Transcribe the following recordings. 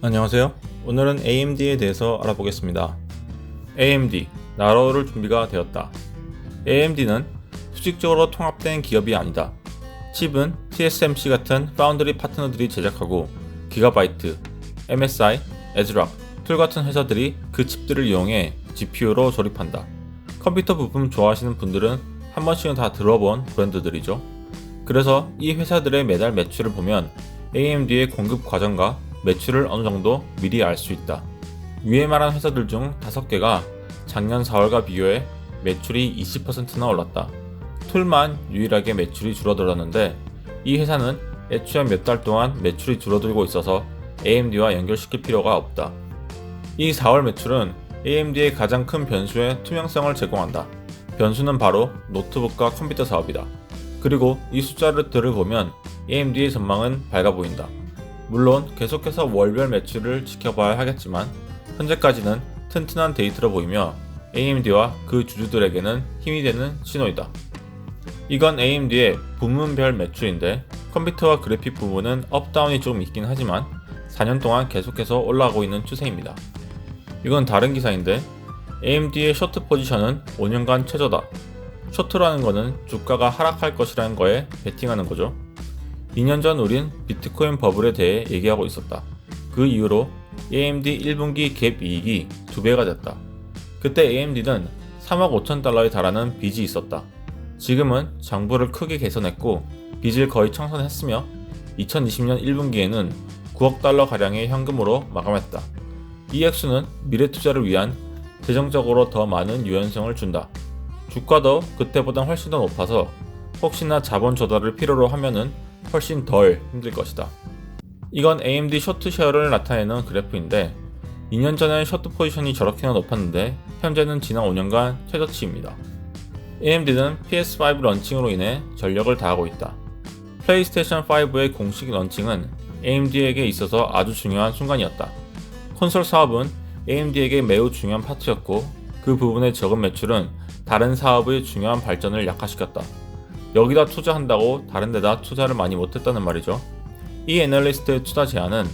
안녕하세요. 오늘은 AMD에 대해서 알아보겠습니다. AMD, 나로를 준비가 되었다. AMD는 수직적으로 통합된 기업이 아니다. 칩은 TSMC 같은 파운드리 파트너들이 제작하고 기가바이트, MSI, 에즈락, 툴 같은 회사들이 그 칩들을 이용해 GPU로 조립한다. 컴퓨터 부품 좋아하시는 분들은 한 번씩은 다 들어본 브랜드들이죠. 그래서 이 회사들의 매달 매출을 보면 AMD의 공급 과정과 매출을 어느 정도 미리 알 수 있다. 위에 말한 회사들 중 5개가 작년 4월과 비교해 매출이 20%나 올랐다. 툴만 유일하게 매출이 줄어들었는데 이 회사는 애초에 몇 달 동안 매출이 줄어들고 있어서 AMD와 연결시킬 필요가 없다. 이 4월 매출은 AMD의 가장 큰 변수의 투명성을 제공한다. 변수는 바로 노트북과 컴퓨터 사업이다. 그리고 이 숫자들을 보면 AMD의 전망은 밝아 보인다. 물론 계속해서 월별 매출을 지켜봐야 하겠지만 현재까지는 튼튼한 데이터로 보이며 AMD와 그 주주들에게는 힘이 되는 신호이다. 이건 AMD의 부문별 매출인데 컴퓨터와 그래픽 부분은 업다운이 좀 있긴 하지만 4년 동안 계속해서 올라가고 있는 추세입니다. 이건 다른 기사인데 AMD의 쇼트 포지션은 5년간 최저다. 쇼트라는 거는 주가가 하락할 것이라는 거에 베팅하는 거죠. 2년 전 우린 비트코인 버블에 대해 얘기하고 있었다. 그 이후로 AMD 1분기 갭 이익이 2배가 됐다. 그때 AMD는 3억 5천 달러에 달하는 빚이 있었다. 지금은 장부를 크게 개선했고 빚을 거의 청산했으며 2020년 1분기에는 9억 달러 가량의 현금으로 마감했다. 이 액수는 미래 투자를 위한 재정적으로 더 많은 유연성을 준다. 주가도 그때보다 훨씬 더 높아서 혹시나 자본 조달을 필요로 하면은 훨씬 덜 힘들 것이다. 이건 AMD 쇼트 쉐어를 나타내는 그래프인데 2년 전엔 쇼트 포지션이 저렇게나 높았는데 현재는 지난 5년간 최저치입니다. AMD는 PS5 런칭으로 인해 전력을 다하고 있다. 플레이스테이션 5의 공식 런칭은 AMD에게 있어서 아주 중요한 순간이었다. 콘솔 사업은 AMD에게 매우 중요한 파트였고 그 부분의 적은 매출은 다른 사업의 중요한 발전을 약화시켰다. 여기다 투자한다고 다른 데다 투자를 많이 못했다는 말이죠. 이 애널리스트의 투자 제안은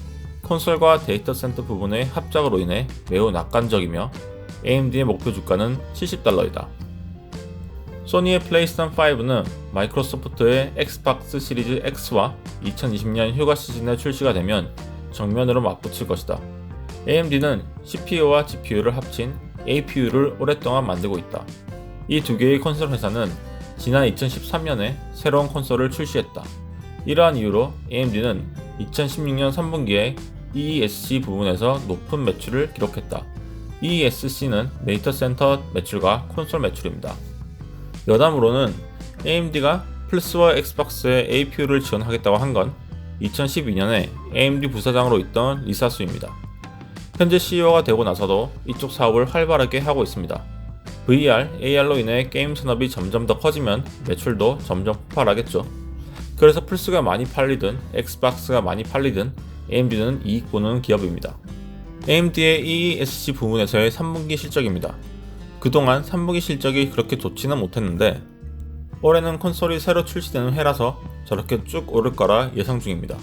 콘솔과 데이터 센터 부분의 합작으로 인해 매우 낙관적이며 AMD의 목표 주가는 70달러이다. 소니의 플레이스테이션 5는 마이크로소프트의 엑스박스 시리즈 X와 2020년 휴가 시즌에 출시가 되면 정면으로 맞붙을 것이다. AMD는 CPU와 GPU를 합친 APU를 오랫동안 만들고 있다. 이 두 개의 콘솔 회사는 지난 2013년에 새로운 콘솔을 출시했다. 이러한 이유로 AMD는 2016년 3분기에 EESC 부분에서 높은 매출을 기록했다. EESC는 데이터 센터 매출과 콘솔 매출입니다. 여담으로는 AMD가 플스와 엑스박스에 APU를 지원하겠다고 한 건 2012년에 AMD 부사장으로 있던 리사수입니다. 현재 CEO가 되고 나서도 이쪽 사업을 활발하게 하고 있습니다. VR, AR로 인해 게임 산업이 점점 더 커지면 매출도 점점 폭발하겠죠. 그래서 플스가 많이 팔리든 엑스박스가 많이 팔리든 AMD는 이익 보는 기업입니다. AMD의 EESC 부분에서의 3분기 실적입니다. 그동안 3분기 실적이 그렇게 좋지는 못했는데 올해는 콘솔이 새로 출시되는 해라서 저렇게 쭉 오를 거라 예상 중입니다.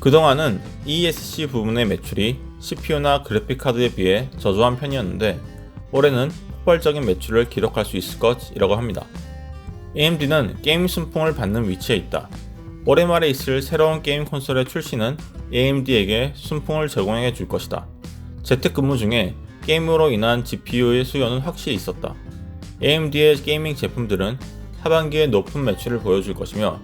그동안은 ESC 부분의 매출이 CPU나 그래픽카드에 비해 저조한 편이었는데 올해는 폭발적인 매출을 기록할 수 있을 것이라고 합니다. AMD는 게임 순풍을 받는 위치에 있다. 올해 말에 있을 새로운 게임 콘솔의 출시는 AMD에게 순풍을 제공해 줄 것이다. 재택근무 중에 게임으로 인한 GPU의 수요는 확실히 있었다. AMD의 게이밍 제품들은 하반기에 높은 매출을 보여줄 것이며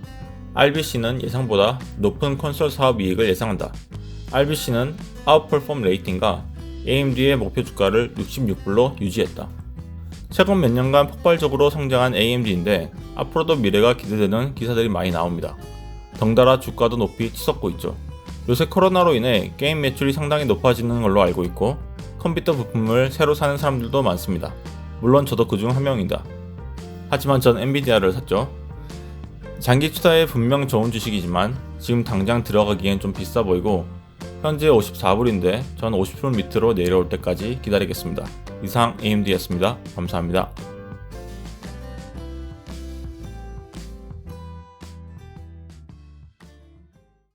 RBC는 예상보다 높은 콘솔 사업 이익을 예상한다. RBC는 아웃퍼폼 레이팅과 AMD의 목표 주가를 66불로 유지했다. 최근 몇 년간 폭발적으로 성장한 AMD인데 앞으로도 미래가 기대되는 기사들이 많이 나옵니다. 덩달아 주가도 높이 치솟고 있죠. 요새 코로나로 인해 게임 매출이 상당히 높아지는 걸로 알고 있고 컴퓨터 부품을 새로 사는 사람들도 많습니다. 물론 저도 그중 한 명이다. 하지만 전 엔비디아를 샀죠. 장기 투자에 분명 좋은 주식이지만 지금 당장 들어가기엔 좀 비싸 보이고 현재 54불인데 전 50불 밑으로 내려올 때까지 기다리겠습니다. 이상 AMD였습니다. 감사합니다.